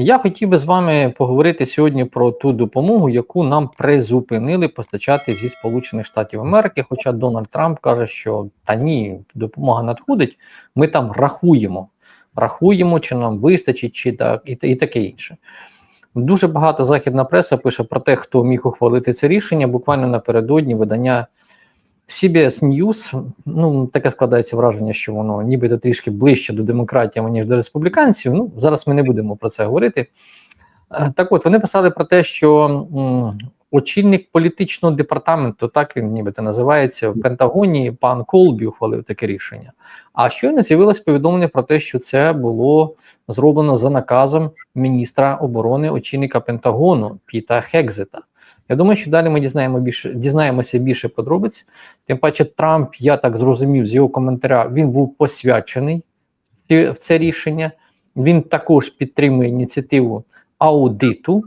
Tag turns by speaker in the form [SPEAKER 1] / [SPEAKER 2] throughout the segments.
[SPEAKER 1] Я хотів би з вами поговорити сьогодні про ту допомогу, яку нам призупинили постачати зі Сполучених Штатів Америки. Хоча Дональд Трамп каже, що та ні, допомога надходить, ми там рахуємо, рахуємо, чи нам вистачить, чи так, і, і таке інше. Дуже багато західна преса пише про те, хто міг ухвалити це рішення. Буквально напередодні видання CBS News, ну таке складається враження, що воно нібито трішки ближче до демократів, ніж до республіканців. Ну зараз ми не будемо про це говорити. Е, Так от вони писали про те, що очільник політичного департаменту, так він нібито називається в Пентагоні, пан Колбі ухвалив таке рішення. А щойно з'явилось повідомлення про те, що це було зроблено за наказом міністра оборони очільника Пентагону Піта Хекзета. Я думаю, що далі ми дізнаємо більше, дізнаємося більше подробиць. Тим паче, Трамп, я так зрозумів з його коментаря, він був посвячений в це рішення. Він також підтримує ініціативу аудиту.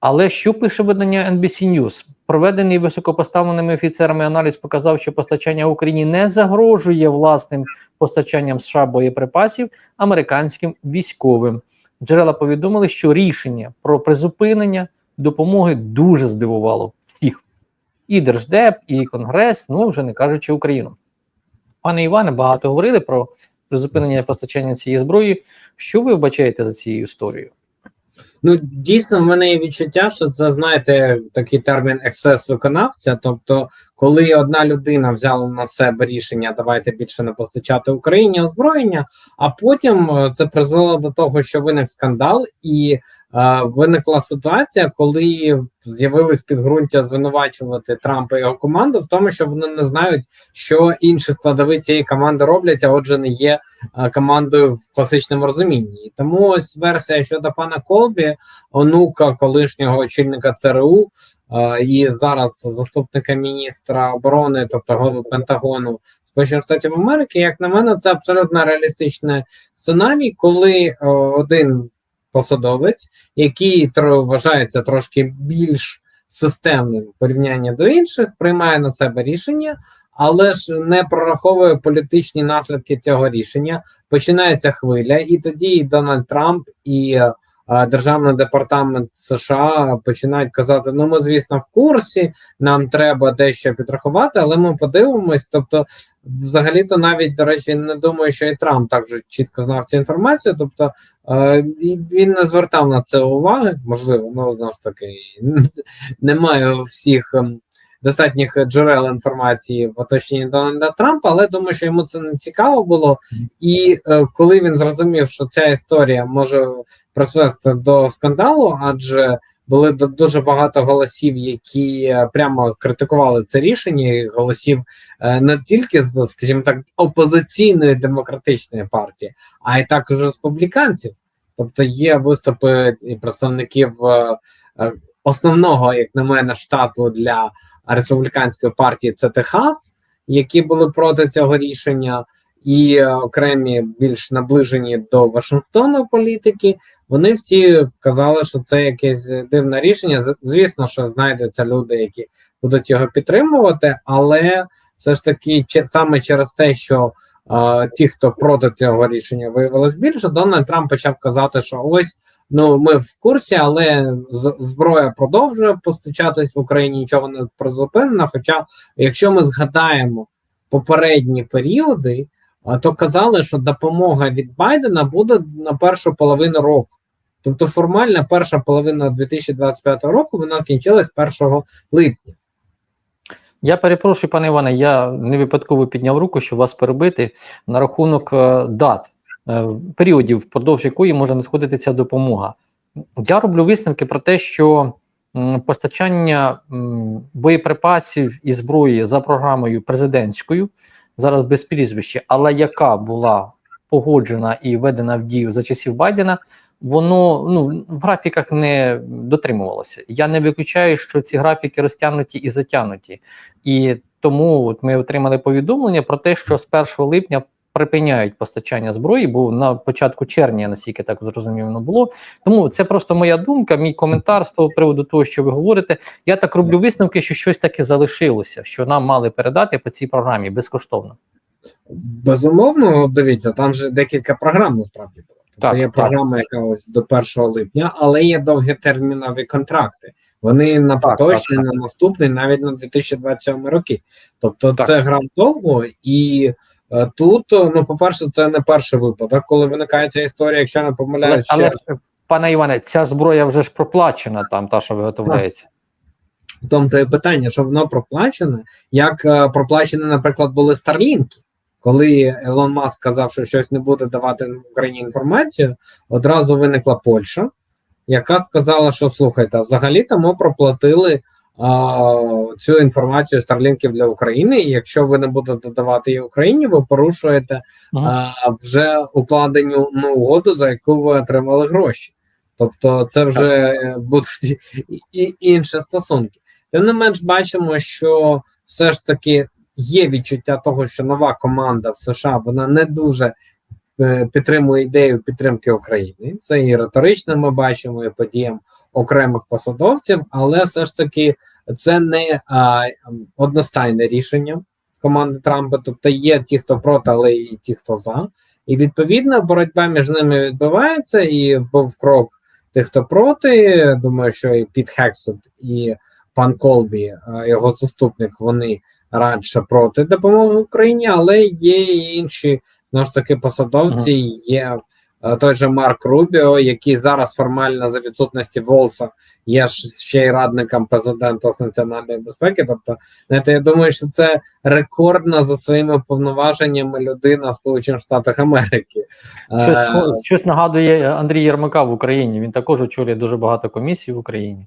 [SPEAKER 1] Але що пише видання NBC News? Проведений високопоставленими офіцерами аналіз показав, що постачання Україні не загрожує власним постачанням США боєприпасів американським військовим. Джерела повідомили, що рішення про призупинення допомоги дуже здивувало всіх. І Держдеп, і Конгрес, ну вже не кажучи Україну. Пане Іване, багато говорили про призупинення постачання цієї зброї. Що ви вбачаєте за цією історією?
[SPEAKER 2] Ну, дійсно, в мене є відчуття, що це знаєте такий термін ексцес виконавця. Тобто, коли одна людина взяла на себе рішення, давайте більше не постачати Україні озброєння, а потім е, це призвело до того, що виник скандал, і виникла ситуація, коли з'явились підґрунтя звинувачувати Трампа і його команду в тому, що вони не знають, що інші складові цієї команди роблять, а отже, не є е, командою в класичному розумінні. Тому ось версія щодо пана Колбі, онука колишнього очільника ЦРУ. е, І зараз заступника міністра оборони, тобто голови Пентагону Сполучених Штатів Америки, як на мене, це абсолютно реалістичний сценарій, коли е, один посадовець, який вважається трошки більш системним в порівнянні до інших, приймає на себе рішення, але ж не прораховує політичні наслідки цього рішення. Починається хвиля, і тоді Дональд Трамп і Державний департамент США починають казати: ну ми, звісно, в курсі, нам треба дещо підрахувати, але ми подивимось. Тобто, взагалі-то навіть до речі, не думаю, що і Трамп так же чітко знав цю інформацію. Тобто е, він не звертав на це уваги, можливо, ну знову ж таки немає всіх. Достатніх джерел інформації в оточенні Дональда Трампа, але думаю, що йому це не цікаво було. І е, коли він зрозумів, що ця історія може призвести до скандалу, адже були дуже багато голосів, які прямо критикували це рішення, голосів е, не тільки з, скажімо так, опозиційної демократичної партії, а й також республіканців. Тобто є виступи і представників е, е, основного, як на мене, штату для республіканської партії це Техас, які були проти цього рішення, і окремі більш наближені до Вашингтону політики. Вони всі казали, що це якесь дивне рішення. Звісно, що знайдуться люди, які будуть його підтримувати, але все ж таки, саме через те, що е, ті, хто проти цього рішення виявилось більше, Дональд Трамп почав казати, що ось ну ми в курсі, але зброя продовжує постачатись в Україні, нічого не призупинено. Хоча, якщо ми згадаємо попередні періоди, то казали, що допомога від Байдена буде на першу половину року. Тобто формальна перша половина 2025 року вона скінчилась 1 липня.
[SPEAKER 1] Я перепрошую, пане Іване, я не випадково підняв руку, щоб вас перебити на рахунок е, дат, періодів, впродовж якої може надходити ця допомога. Я роблю висновки про те, що постачання боєприпасів і зброї за програмою президентською, зараз без прізвища, але яка була погоджена і введена в дію за часів Байдена, воно ну в графіках не дотримувалося. Я не виключаю, що ці графіки розтягнуті і затягнуті. І тому от ми отримали повідомлення про те, що з 1 липня припиняють постачання зброї, бо на початку червня, наскільки так зрозуміло було. Тому це просто моя думка, мій коментар з того приводу того, що ви говорите. Я так роблю висновки, що щось таке залишилося, що нам мали передати по цій програмі безкоштовно.
[SPEAKER 2] Безумовно, дивіться, там же декілька програм насправді було. Тобто
[SPEAKER 1] Так,
[SPEAKER 2] є
[SPEAKER 1] так.
[SPEAKER 2] програма, яка ось до 1 липня, але є довготермінові контракти. Вони на поточний, на наступний, навіть на 2027 роки. Тобто
[SPEAKER 1] Так.
[SPEAKER 2] це гра довго, і тут, е, ну, по-перше, це не перший випадок, коли виникає ця історія, якщо не
[SPEAKER 1] Але,
[SPEAKER 2] помиляюсь, ще
[SPEAKER 1] але пане Іване, ця зброя вже ж проплачена там, та, що виготовляється.
[SPEAKER 2] в тому то і питання, що воно проплачене, як е, проплачені, наприклад, були Старлінки. Коли Елон Маск сказав, що щось не буде давати Україні інформацію, одразу виникла Польща, яка сказала, що слухайте, взагалі-то ми проплатили цю інформацію Старлінків для України. І якщо ви не будете давати її Україні, ви порушуєте
[SPEAKER 1] Мгм.
[SPEAKER 2] а, вже укладенню ну, угоду, за яку ви отримали гроші. Тобто, це вже е, будуть і, і інші стосунки. Тим не менш, бачимо, що все ж таки є відчуття того, що нова команда в США вона не дуже е, підтримує ідею підтримки України. Це і риторично ми бачимо і подіям окремих посадовців, але все ж таки це не а, одностайне рішення команди Трампа. Тобто є ті, хто проти, але і ті, хто за. І відповідно боротьба між ними відбувається, і був крок тих, хто проти. Думаю, що і Піт Хексет, і пан Колбі, е, його заступник, вони радше проти допомоги Україні, але є і інші знову ж таки посадовці. Є той же Марк Рубіо, який зараз формально за відсутності Волса є ще й радником президента з національної безпеки. Тобто, знаєте, я думаю, що це рекордна за своїми повноваженнями людина в Сполучених Штатах Америки.
[SPEAKER 1] Щось,
[SPEAKER 2] Е,
[SPEAKER 1] щось нагадує Андрій Єрмака в Україні. Він також очолює дуже багато комісій в Україні.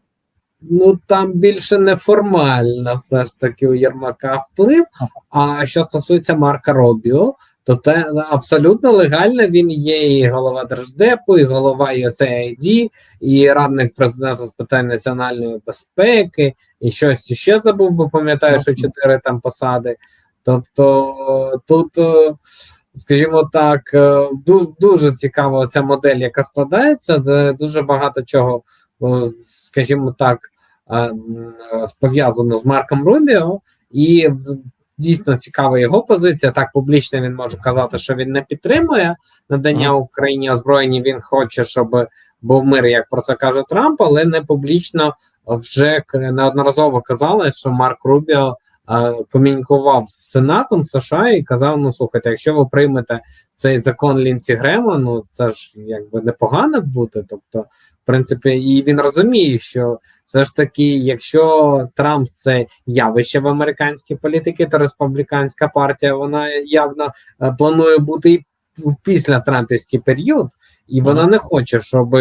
[SPEAKER 2] Ну там більше неформально все ж таки у Єрмака вплив. А що стосується Марка Робіо, то те абсолютно легально. Він є і голова Держдепу, і голова USAID, і радник президента з питань національної безпеки, і щось ще забув, бо пам'ятаю, що чотири там посади. Тобто тут, е, скажімо так, е, дуже цікава ця модель, яка складається, де дуже багато чого, скажімо так, е, м, е, пов'язано з Марком Рубіо, і дійсно цікава його позиція. Так публічно він може казати, що він не підтримує надання Україні озброєння. Він хоче, щоб був мир, як про це каже Трамп, але не публічно вже неодноразово казали, що Марк Рубіо е, комунікував з Сенатом США і казав: ну слухайте, якщо ви приймете цей закон Лінсі Грема, ну це ж якби непогано буде. Тобто, в принципі, і він розуміє, що все ж таки, якщо Трамп це явище в американській політиці, то республіканська партія вона явно е, планує бути і в після Трампівський період, і вона не хоче, щоб,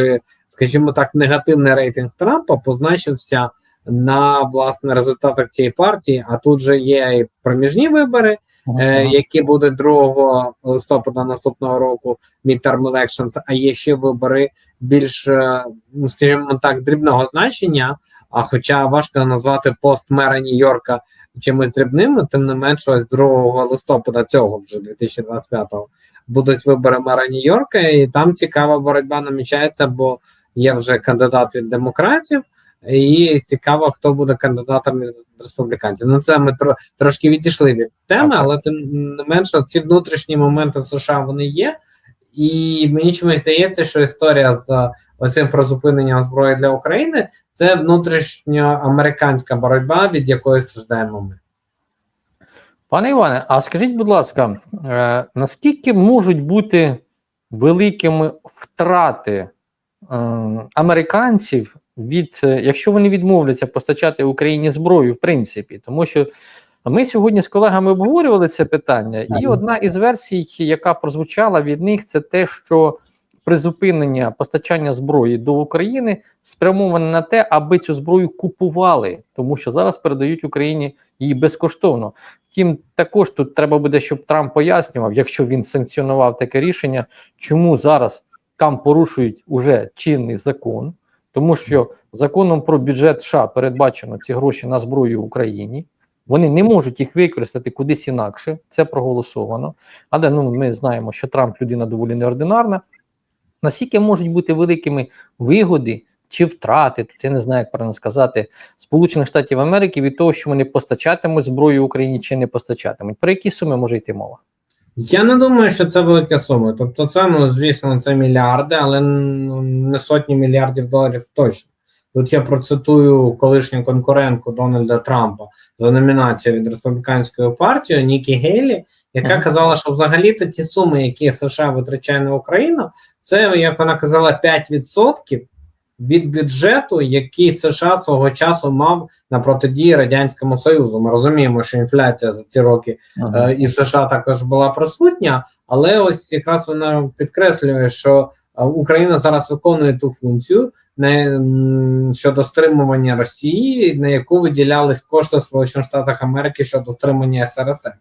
[SPEAKER 2] скажімо так, негативний рейтинг Трампа позначився на власне результатах цієї партії. А тут же є і проміжні вибори, е, які будуть 2 листопада наступного року, midterm elections, а є ще вибори більш, е, ну скажімо так, дрібного значення. А хоча важко назвати пост мера Нью-Йорка чимось дрібним, тим не менше, ось 2 листопада цього вже 2025-го будуть вибори мера Нью-Йорка, і там цікава боротьба намічається, бо є вже кандидат від демократів. І цікаво, хто буде кандидатом від республіканців. Ну це ми тро, трошки відійшли від теми, але тим не менше, ці внутрішні моменти в США вони є. І мені чомусь здається, що історія з оцим призупиненням зброї для України це внутрішньоамериканська боротьба, від якої страждаємо ми.
[SPEAKER 1] Пане Іване, а скажіть, будь ласка, е, наскільки можуть бути великими втрати е, американців від, е, якщо вони відмовляться постачати Україні зброю, в принципі, тому що ми сьогодні з колегами обговорювали це питання, і одна із версій, яка прозвучала від них, це те, що призупинення постачання зброї до України спрямоване на те, аби цю зброю купували, тому що зараз передають Україні її безкоштовно. Втім, також тут треба буде, щоб Трамп пояснював, якщо він санкціонував таке рішення, чому зараз там порушують уже чинний закон, тому що законом про бюджет США передбачено ці гроші на зброю в Україні. Вони не можуть їх використати кудись інакше, це проголосовано. Але ну ми знаємо, що Трамп людина доволі неординарна. Наскільки можуть бути великими вигоди чи втрати, тут я не знаю, як правильно сказати, Сполучених Штатів Америки від того, що вони постачатимуть зброю Україні чи не постачатимуть. Про які суми може йти мова?
[SPEAKER 2] Я не думаю, що це велика сума. Тобто, це, ну, звісно, це мільярди, але ну, не сотні мільярдів доларів точно. Тут я процитую колишню конкурентку Дональда Трампа за номінацію від республіканської партії Нікі Гейлі, яка казала, що взагалі-то ті суми, які США витрачає на Україну, це, як вона казала, 5% від бюджету, який США свого часу мав на протидії Радянському Союзу. Ми розуміємо, що інфляція за ці роки Е, і в США також була присутня, але ось якраз вона підкреслює, що Україна зараз виконує ту функцію не щодо стримування Росії, на яку виділялись кошти Сполучених Штатах Америки щодо стримання СРСР.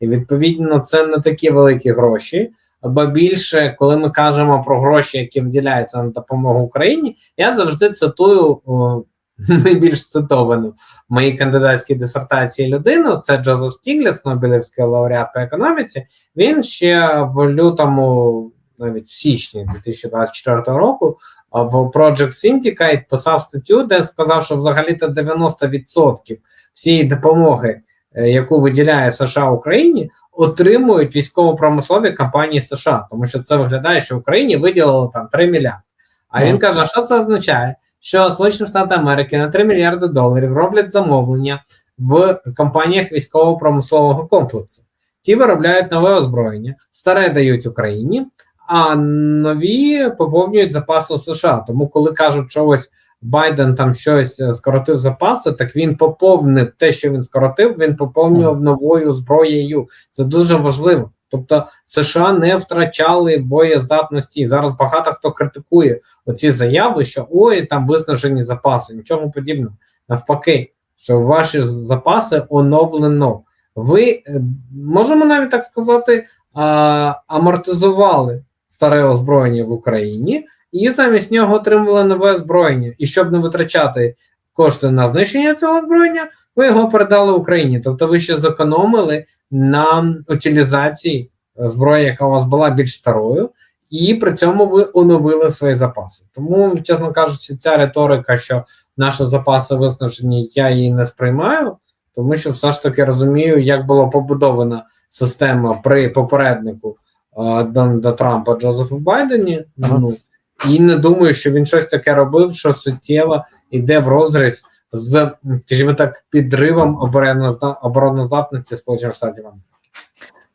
[SPEAKER 2] І відповідно це не такі великі гроші. Бо більше, коли ми кажемо про гроші, які виділяються на допомогу Україні, я завжди цитую о, найбільш цитовану в моїй кандидатській дисертації людину. Це Джозеф Стігліц, Нобелівський лауреат по економіці. Він ще в лютому, навіть в січні 2024 року, в Project Syndicate писав статтю, де сказав, що взагалі-то 90% всієї допомоги, е, яку виділяє США Україні, отримують військово-промислові компанії США, тому що це виглядає, що Україні виділили там 3 мільярди. А він каже: що це означає? Що Сполучені Штати Америки на 3 мільярди доларів роблять замовлення в компаніях військово-промислового комплексу. Ті виробляють нове озброєння, старе дають Україні, а нові поповнюють запаси США. Тому, коли кажуть, що ось Байден там щось е, скоротив запаси, так він поповнив те, що він скоротив, він поповнював новою зброєю. Це дуже важливо. Тобто США не втрачали боєздатності. Зараз багато хто критикує оці заяви, що ой, там виснажені запаси, нічого подібного. Навпаки, що ваші запаси оновлено. Ви е, можемо навіть так сказати, а, амортизували старе озброєння в Україні і замість нього отримали нове озброєння. І щоб не витрачати кошти на знищення цього озброєння, ви його передали Україні. Тобто ви ще зекономили на утилізації зброї, яка у вас була більш старою, і при цьому ви оновили свої запаси. Тому, чесно кажучи, ця риторика, що наші запаси виснажені, я її не сприймаю, тому що все ж таки розумію, як була побудована система при попереднику Дональда Трампа Джозефу Байдені.
[SPEAKER 1] Ага.
[SPEAKER 2] Ну і не думаю, що він щось таке робив, що суттєво йде в розріз з, скажімо так, підривом оборонозда- обороноздатності Сполучених Штатів Америки.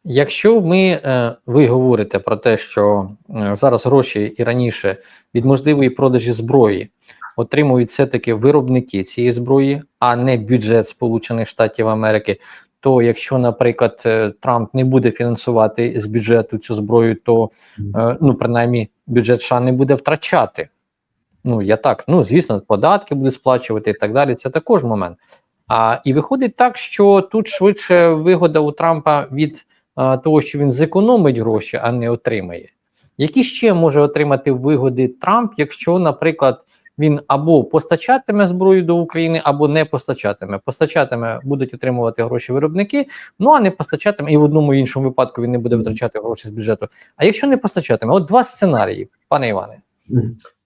[SPEAKER 1] Якщо ми, е, ви говорите про те, що е, зараз гроші і раніше від можливої продажі зброї отримують все-таки виробники цієї зброї, а не бюджет Сполучених Штатів Америки, то якщо, наприклад, е, Трамп не буде фінансувати з бюджету цю зброю, то е, ну принаймні бюджет США не буде втрачати. Ну я так, ну звісно, податки буде сплачувати і так далі. Це також момент. А і виходить так, що тут швидше вигода у Трампа від а, того, що він зекономить гроші, а не отримає. Які ще може отримати вигоди Трамп, якщо, наприклад, він або постачатиме зброю до України, або не постачатиме. Постачатиме, будуть отримувати гроші виробники, ну а не постачатиме, і в одному і іншому випадку він не буде витрачати гроші з бюджету. А якщо не постачатиме, от два сценарії, пане Іване.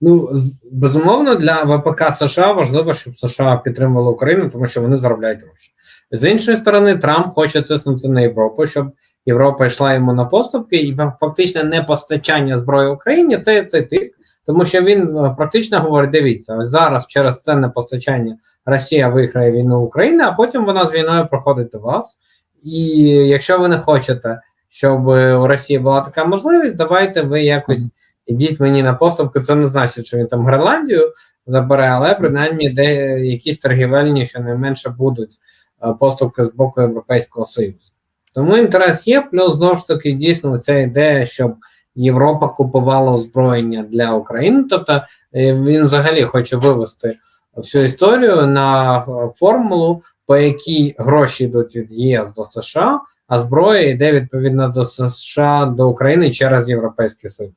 [SPEAKER 2] Ну, безумовно, для ВПК США важливо, щоб США підтримували Україну, тому що вони заробляють гроші. З іншої сторони, Трамп хоче тиснути на Європу, щоб Європа йшла йому на поступки, і фактично не постачання зброї Україні це цей тиск, тому що він е, практично говорить: дивіться, ось зараз через це непостачання Росія виграє війну України, а потім вона з війною проходить до вас. І якщо ви не хочете, щоб у Росії була така можливість, давайте ви якось ідіть мені на поступки. Це не значить, що він там Гренландію забере, але принаймні де якісь торгівельні щонайменше будуть е, поступки з боку Європейського Союзу. Тому інтерес є, плюс знову ж таки дійсно ця ідея, щоб Європа купувала озброєння для України. Тобто е, він взагалі хоче вивести всю історію на е, формулу, по якій гроші йдуть від ЄС до США, а зброя йде відповідно до США до України через Європейський Союз.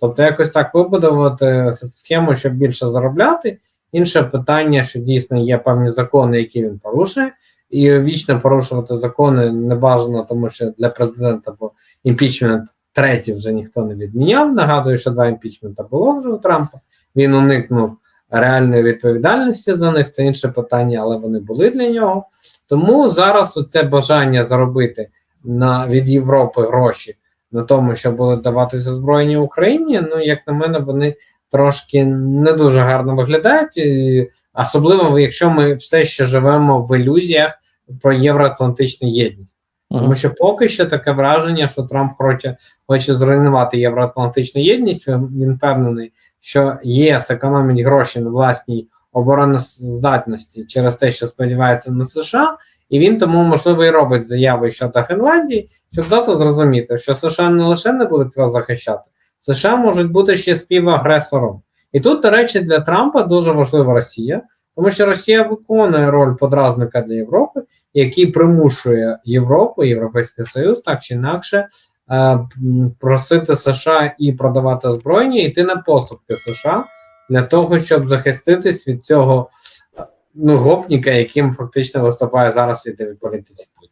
[SPEAKER 2] Тобто, якось так вибудувати схему, щоб більше заробляти. Інше питання, що дійсно є певні закони, які він порушує, і вічно порушувати закони не бажано, тому що для президента бо імпічмент третій вже ніхто не відміняв. Нагадую, що два імпічмента було вже у Трампа. Він уникнув реальної відповідальності за них. Це інше питання, але вони були для нього. Тому зараз оце бажання заробити на від Європи гроші на тому, що будуть даватися озброєння Україні. Ну, як на мене, вони трошки не дуже гарно виглядають, і особливо якщо ми все ще живемо в ілюзіях про євроатлантичну єдність. Тому що поки що таке враження, що Трамп хоче, хоче зруйнувати євроатлантичну єдність. Він, він впевнений, що ЄС економить гроші на власній обороноздатності через те, що сподівається на США, і він тому, можливо, і робить заяви щодо Фінляндії, щоб дати зрозуміти, що США не лише не будуть вас захищати, США можуть бути ще співагресором. І тут, до речі, для Трампа дуже важлива Росія, тому що Росія виконує роль подразника для Європи, який примушує Європу, Європейський Союз, так чи інакше, е, просити США і продавати озброєння, йти на поступки США для того, щоб захиститись від цього е, ну, гопніка, яким фактично виступає зараз від політиці.